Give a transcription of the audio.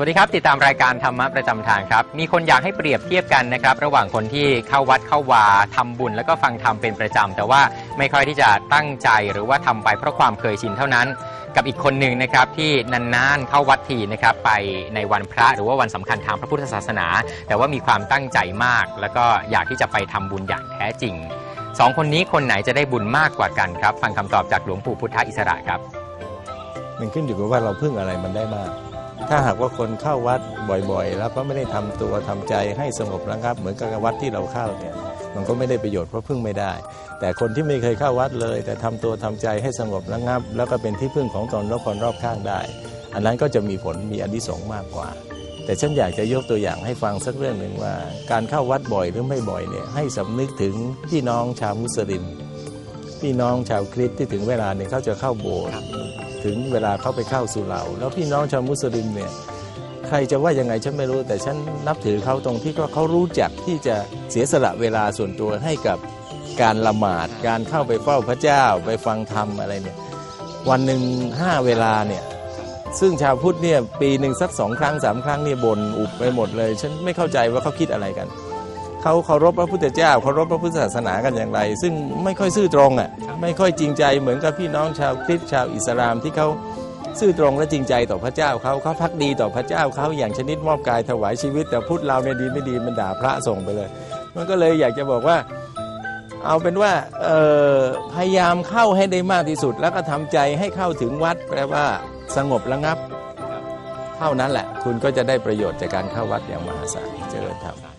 วัสดีครับ ติดตามรายการธรรมะประจำทางครับ มีคนอยากให้เปรียบเทียบกันนะครับ ระหว่างคนที่เข้าวัดเข้าวาทำบุญ แล้วก็ฟังธรรมเป็นประจำแต่ว่าไม่ค่อยที่จะตั้งใจหรือว่าทำไปเพราะความเคยชินเท่านั้น กับอีกคนหนึ่งนะครับที่นานๆเข้าวัดทีนะครับไปในวันพระหรือว่าวันสำคัญทางพระพุทธศาสนา แต่ว่ามีความตั้งใจมาก แล้วก็อยากที่จะไปทำบุญอย่างแท้จริงสองคนนี้คนไหนจะได้บุญมากกว่ากันครับ ฟังคำตอบจากหลวงปู่พุทธอิสระครับมันขึ้นอยู่กับว่าเราพึ่งอะไรมันได้มาก ถ้าหากว่าคนเข้าวัดบ่อยๆ แล้วก็ไม่ได้ทำตัวทำใจให้สงบระงับ เหมือนกับวัดที่เราเข้าเนี่ยมันก็ไม่ได้ประโยชน์เพราะพึ่งไม่ได้ แต่คนที่ไม่เคยเข้าวัดเลย แต่ทำตัวทำใจให้สงบระงับ แล้วก็เป็นที่พึ่งของตนและคนรอบข้างได้ อันนั้นก็จะมีผลมีอานิสงส์มากกว่า แต่ฉันอยากจะยกตัวอย่างให้ฟังสักเรื่องหนึ่งว่า การเข้าวัดบ่อยหรือไม่บ่อยเนี่ยให้สำนึกถึงพี่น้องชาวมุสลิมพี่น้องชาวคริสต์ที่ถึงเวลาเนี่ยเขาจะเข้าโบสถ์ ถึงเวลาเขาไปเข้าสู่เรา แล้วพี่น้องชาวมุสลิมเนี่ยใครจะว่ายังไงฉันไม่รู้ แต่ฉันนับถือเขาตรงที่ก็เขารู้จักที่จะเสียสละเวลาส่วนตัวให้กับการละหมาดการเข้าไปเฝ้าพระเจ้าไปฟังธรรมอะไรเนี่ยวันหนึ่งห้าเวลาเนี่ยซึ่งชาวพุทธเนี่ยปีหนึ่งสักสองครั้งสามครั้งเนี่ยบ่นอุบไปหมดเลย ฉันไม่เข้าใจว่าเขาคิดอะไรกัน เขาเคารพพระพุทธเจ้าเคารพพระพุทธศาสนากันอย่างไร ซึ่งไม่ค่อยซื่อตรงอะไม่ค่อยจริงใจเหมือนกับพี่น้องชาวคริสต์ชาวอิสลามที่เขาซื่อตรงและจริงใจต่อพระเจ้าเขาเขาพักดีต่อพระเจ้าเขาอย่างชนิดมอบกายถวายชีวิต แต่พุทธเราเนี่ยดีไม่ดีมันด่าพระส่งไปเลย มันก็เลยอยากจะบอกว่าเอาเป็นว่าเอ่อพยายามเข้าให้ได้มากที่สุด แล้วก็ทำใจให้เข้าถึงวัดแปลว่าสงบระงับ เท่านั้นแหละ คุณก็จะได้ประโยชน์จากการเข้าวัดอย่างมหาศาลเจริญธรรม